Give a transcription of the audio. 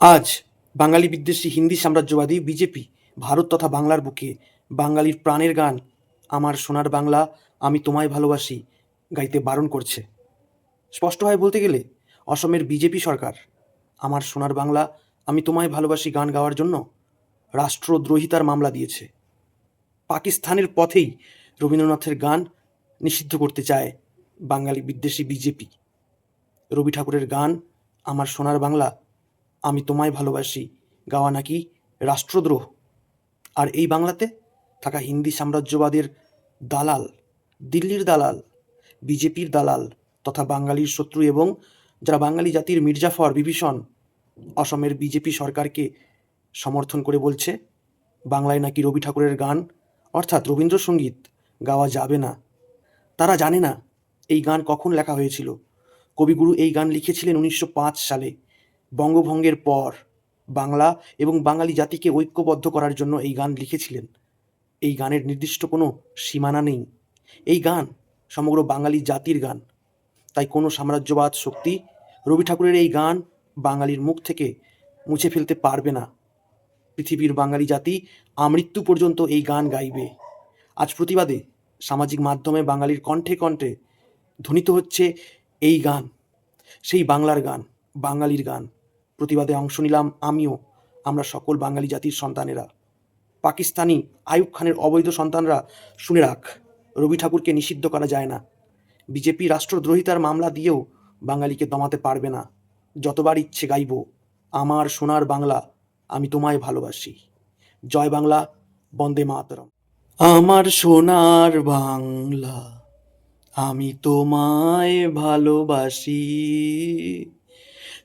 আজ বাঙালি বিদ্বেষী হিন্দি সাম্রাজ্যবাদী বিজেপি, ভারত তথা বাংলার বুকে বাঙালির প্রাণের গান, আমার সোনার বাংলা, আমি তোমায় ভালোবাসি, গাইতে বারণ করছে। স্পষ্টভাবে বলতে গেলে, অসমের বিজেপি সরকার, আমার সোনার বাংলা, আমি তোমায় ভালোবাসি গান গাওয়ার জন্য রাষ্ট্রদ্রোহিতার মামলা দিয়েছে। পাকিস্তানের পথেই রবীন্দ্রনাথের গান নিষিদ্ধ করতে চায় বাঙালি বিদ্বেষী বিজেপি। রবি ঠাকুরের গান, আমার সোনার বাংলা আমি তোমায় ভালোবাসি, গাওয়া নাকি রাষ্ট্রদ্রোহ? আর এই বাংলাতে থাকা হিন্দি সাম্রাজ্যবাদের দালাল, দিল্লির দালাল, বিজেপির দালাল তথা বাঙালির শত্রু এবং যারা বাঙালি জাতির মির্জাফর বিভীষণ, অসমের বিজেপি সরকারকে সমর্থন করে বলছে, বাংলায় নাকি রবি ঠাকুরের গান, অর্থাৎ রবীন্দ্রসঙ্গীত, গাওয়া যাবে না। তারা জানে না এই গান কখন লেখা হয়েছিল। কবিগুরু এই গান লিখেছিলেন উনিশশো পাঁচ সালে। বঙ্গভঙ্গের পর বাংলা এবং বাঙালি জাতিকে ঐক্যবদ্ধ করার জন্য এই গান লিখেছিলেন। এই গানের নির্দিষ্ট কোনো সীমানা নেই। এই গান সমগ্র বাঙালি জাতির গান। তাই কোনো সাম্রাজ্যবাদ শক্তি রবি ঠাকুরের এই গান বাঙালির মুখ থেকে মুছে ফেলতে পারবে না। পৃথিবীর বাঙালি জাতি আমৃত্যু পর্যন্ত এই গান গাইবে। আজ প্রতিবাদে সামাজিক মাধ্যমে বাঙালির কণ্ঠে কণ্ঠে ধ্বনিত হচ্ছে এই গান। সেই বাংলার গান, বাঙালির গান। প্রতিবাদে অংশ নিলাম আমিও। আমরা সকল বাঙালি জাতির সন্তানেরা। পাকিস্তানি আইয়ুব খানের অবৈধ সন্তানরা, শুনে রাখ, রবি ঠাকুরকে নিষিদ্ধ করা যায় না। বিজেপি রাষ্ট্রদ্রোহিতার মামলা দিয়েও বাঙালিকে দমাতে পারবে না। যতবার ইচ্ছে গাইব, আমার সোনার বাংলা আমি তোমায় ভালোবাসি। জয় বাংলা, বন্দে মাতরম। আমার সোনার বাংলা আমি তোমায় ভালোবাসি।